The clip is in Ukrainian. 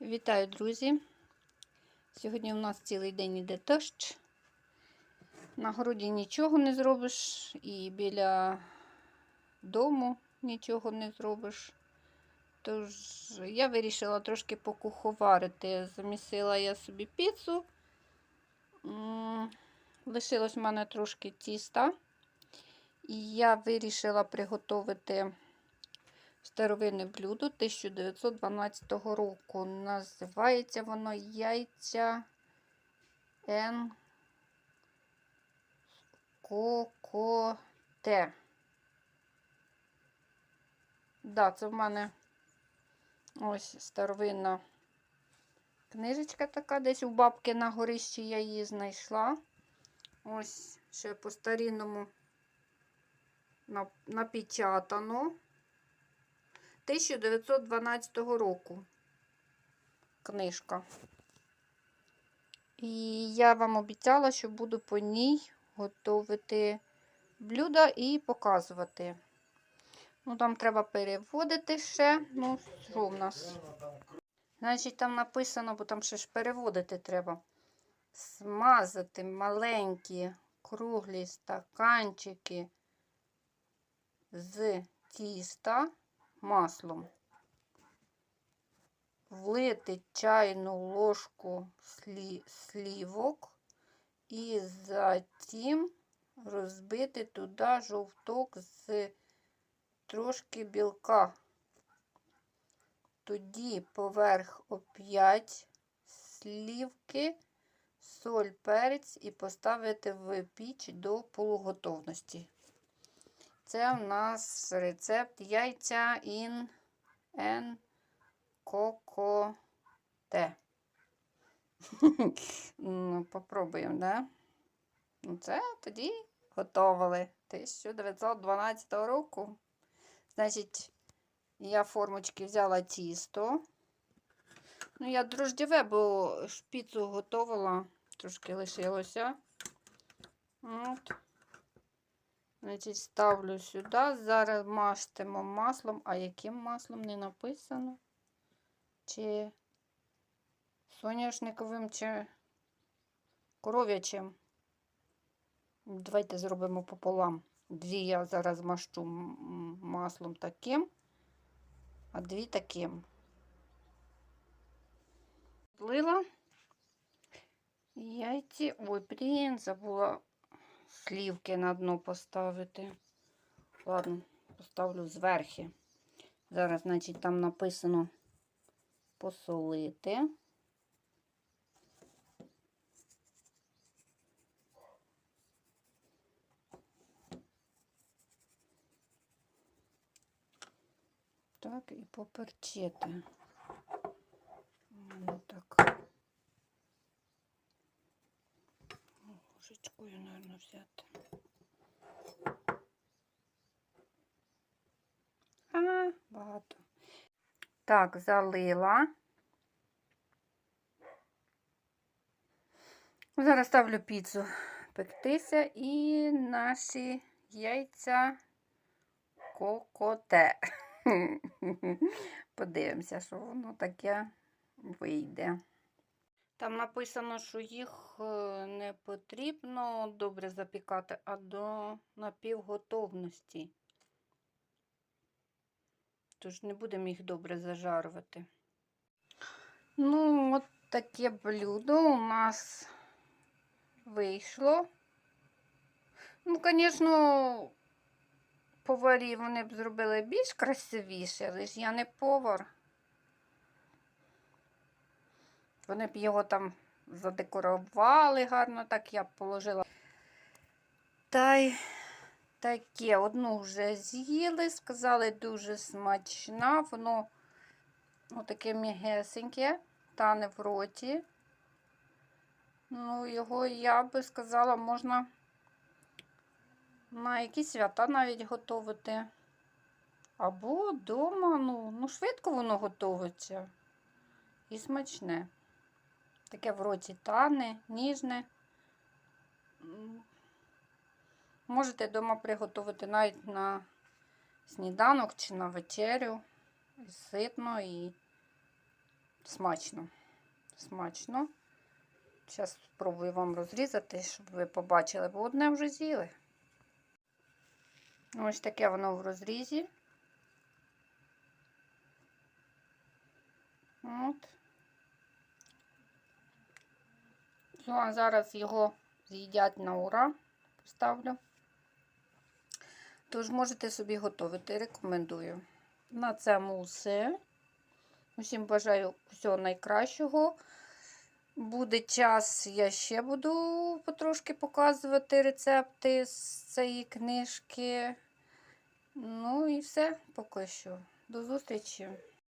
Вітаю, друзі! Сьогодні у нас цілий день іде дощ. На городі нічого не зробиш, і біля дому нічого не зробиш. Тож я вирішила трошки покуховарити. Замісила я собі піцу. Лишилось в мене трошки тіста. І я вирішила приготувати старовинне блюдо 1912 року. Називається воно яйця ен кокоте. Да, це в мене ось старовинна книжечка така, десь у бабки на горищі я її знайшла. Ось ще по старінному напечатано. 1912 року книжка. І я вам обіцяла, що буду по ній готувати блюда і показувати. Ну, там треба переводити ще. Ну, що в нас? Значить, там написано, бо там ще ж переводити треба. Смазати маленькі круглі стаканчики з тіста маслом, влити чайну ложку слі, слівок і затім розбити туди жовток з трошки білка. Тоді поверх оп'ять слівки, соль, перець і поставити в піч до полуготовності. Це у нас рецепт яйця ін ен кокоте. ну, Попробуємо, да? Ну, Це тоді готували 1912 року. Значить, я формочки взяла тісто. Ну, я дрождєве, бо шпіцу готувала, трошки лишилося. От. Значить, ставлю сюди. Зараз мастимо маслом. А яким маслом не написано? Чи соняшниковим, чи коров'ячим. Давайте зробимо пополам. Дві я зараз мащу маслом таким, а дві таким. Злила яйці. Ой, блін, забула слівки на дно поставити. Ладно, поставлю зверхи. Зараз, значить, там написано посолити. Так, і поперчити. Так. Ложечкою, наверное, взяти. А, багато. Так, залила. Зараз ставлю піцу пектися і наші яйця кокоте. Подивимося, що воно таке вийде. Там написано, що їх е, не потрібно добре запікати, а до напівготовності. Тож не будемо їх добре зажарувати. Ну, от таке блюдо у нас вийшло. Ну, звісно, поварі вони б зробили більш красивіше, але ж я не повар. Вони б його там задекорували гарно, так я б положила. Та й таке одну вже з'їли, сказали, дуже смачна, воно ну, таке м'ягесеньке, тане в роті. Ну, його, я би сказала, можна на якісь свята навіть готувати. Або вдома, ну, ну швидко воно готується і смачне. Таке в роті тане, ніжне. Можете вдома приготувати навіть на сніданок чи на вечерю. Ситно і смачно. Смачно. Зараз спробую вам розрізати, щоб ви побачили, бо одне вже з'їли. Ось таке воно в розрізі. От. Ну, а зараз його з'їдять на ура. Поставлю. Тож можете собі готувати, рекомендую. На цьому все. Усім бажаю всього найкращого. Буде час, я ще буду потрошки показувати рецепти з цієї книжки. Ну і все поки що. До зустрічі!